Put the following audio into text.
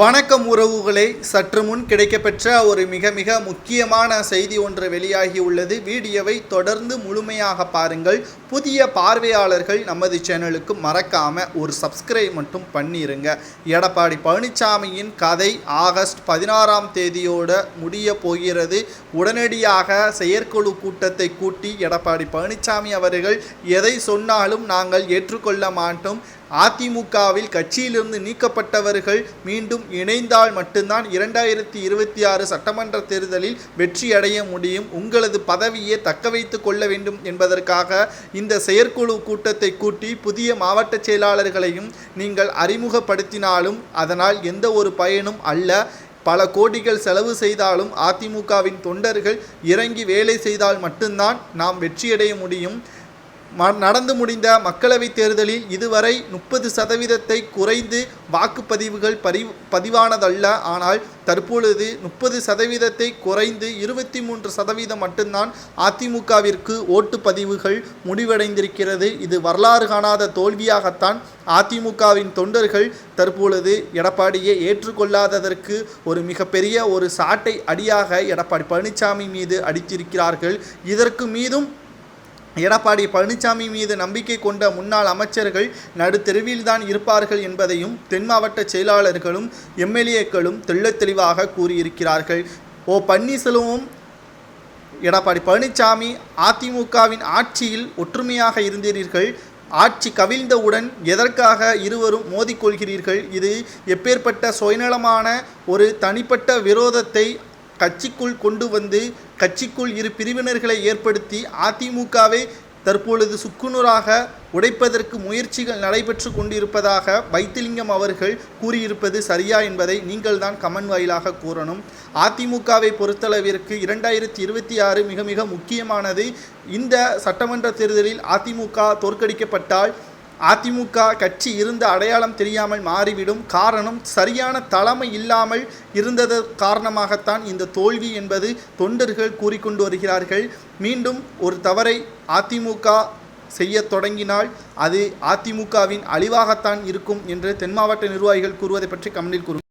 வணக்கம் உறவுகளை. சற்று முன் கிடைக்கப்பெற்ற ஒரு மிக மிக முக்கியமான செய்தி ஒன்று வெளியாகி உள்ளது. வீடியோவை தொடர்ந்து முழுமையாக பாருங்கள். புதிய பார்வையாளர்கள் நமது சேனலுக்கு மறக்காம ஒரு சப்ஸ்கிரைப் மட்டும் பண்ணிருங்க. எடப்பாடி பழனிசாமியின் கதை ஆகஸ்ட் பதினாறாம் தேதியோட முடிய போகிறது. உடனடியாக செயற்குழு கூட்டத்தை கூட்டி எடப்பாடி பழனிசாமி அவர்கள் எதை சொன்னாலும் நாங்கள் ஏற்றுக்கொள்ள மாட்டோம். அதிமுகவில் கட்சியிலிருந்து நீக்கப்பட்டவர்கள் மீண்டும் இணைந்தால் மட்டும்தான் இரண்டாயிரத்தி இருபத்தி ஆறு சட்டமன்ற தேர்தலில் வெற்றி அடைய முடியும். உங்களது பதவியை தக்க வைத்து கொள்ள வேண்டும் என்பதற்காக இந்த செயற்குழு கூட்டத்தை கூட்டி புதிய மாவட்ட செயலாளர்களையும் நீங்கள் அறிமுகப்படுத்தினாலும் அதனால் எந்த ஒரு பயனும் அல்ல. பல கோடிகள் செலவு செய்தாலும் அதிமுகவின் தொண்டர்கள் இறங்கி வேலை செய்தால் மட்டும்தான் நாம் வெற்றியடைய முடியும். நடந்து முடிந்த மக்களவைத் தேர்தலில் இதுவரை முப்பது சதவீதத்தை குறைந்து வாக்குப்பதிவுகள் பரி பதிவானதல்ல. ஆனால் தற்பொழுது முப்பது சதவீதத்தை குறைந்து இருபத்தி மூன்று சதவீதம் மட்டும்தான் அதிமுகவிற்கு ஓட்டு பதிவுகள் முடிவடைந்திருக்கிறது. இது வரலாறு காணாத தோல்வியாகத்தான் அதிமுகவின் தொண்டர்கள் தற்பொழுது எடப்பாடியை ஏற்றுக்கொள்ளாததற்கு ஒரு மிகப்பெரிய ஒரு சாட்டை அடியாக எடப்பாடி பழனிசாமி மீது அடித்திருக்கிறார்கள். இதற்கு மீதும் எடப்பாடி பழனிசாமி மீது நம்பிக்கை கொண்ட முன்னாள் அமைச்சர்கள் நடுத்தெருவில்தான் இருப்பார்கள் என்பதையும் தென் மாவட்ட செயலாளர்களும் எம்எல்ஏக்களும் தெள்ளத் தெளிவாக கூறியிருக்கிறார்கள். ஓ பன்னீர்செல்வமும் எடப்பாடி பழனிசாமி அதிமுகவின் ஆட்சியில் ஒற்றுமையாக இருந்தீர்கள். ஆட்சி கவிழ்ந்தவுடன் எதற்காக இருவரும் மோதிக்கொள்கிறீர்கள் இது எப்பேற்பட்ட சுயநலமான ஒரு தனிப்பட்ட விரோதத்தை கட்சிக்குள் கொண்டு வந்து கட்சிக்குள் இரு பிரிவினர்களை ஏற்படுத்தி அதிமுகவை தற்பொழுது சுக்குநூறாக உடைப்பதற்கு முயற்சிகள் நடைபெற்று கொண்டிருப்பதாக வைத்திலிங்கம் அவர்கள் கூறியிருப்பது சரியா என்பதை நீங்கள் தான் வாயிலாக கூறணும். அதிமுகவை பொறுத்தளவிற்கு இரண்டாயிரத்தி இருபத்தி ஆறு மிக மிக முக்கியமானது. இந்த சட்டமன்ற தேர்தலில் அதிமுக தோற்கடிக்கப்பட்டால் அதிமுக கட்சி இருந்த அடையாளம் தெரியாமல் மாறிவிடும் காரணம் சரியான தலைமை இல்லாமல் இருந்தது காரணமாகத்தான் இந்த தோல்வி என்பது தொண்டர்கள் கூறிக்கொண்டு வருகிறார்கள். மீண்டும் ஒரு தவறை அதிமுக செய்ய தொடங்கினால் அது அதிமுகவின் அழிவாகத்தான் இருக்கும் என்று தென் மாவட்ட நிர்வாகிகள் கூறுவதை பற்றி கமெண்டில் கூறும்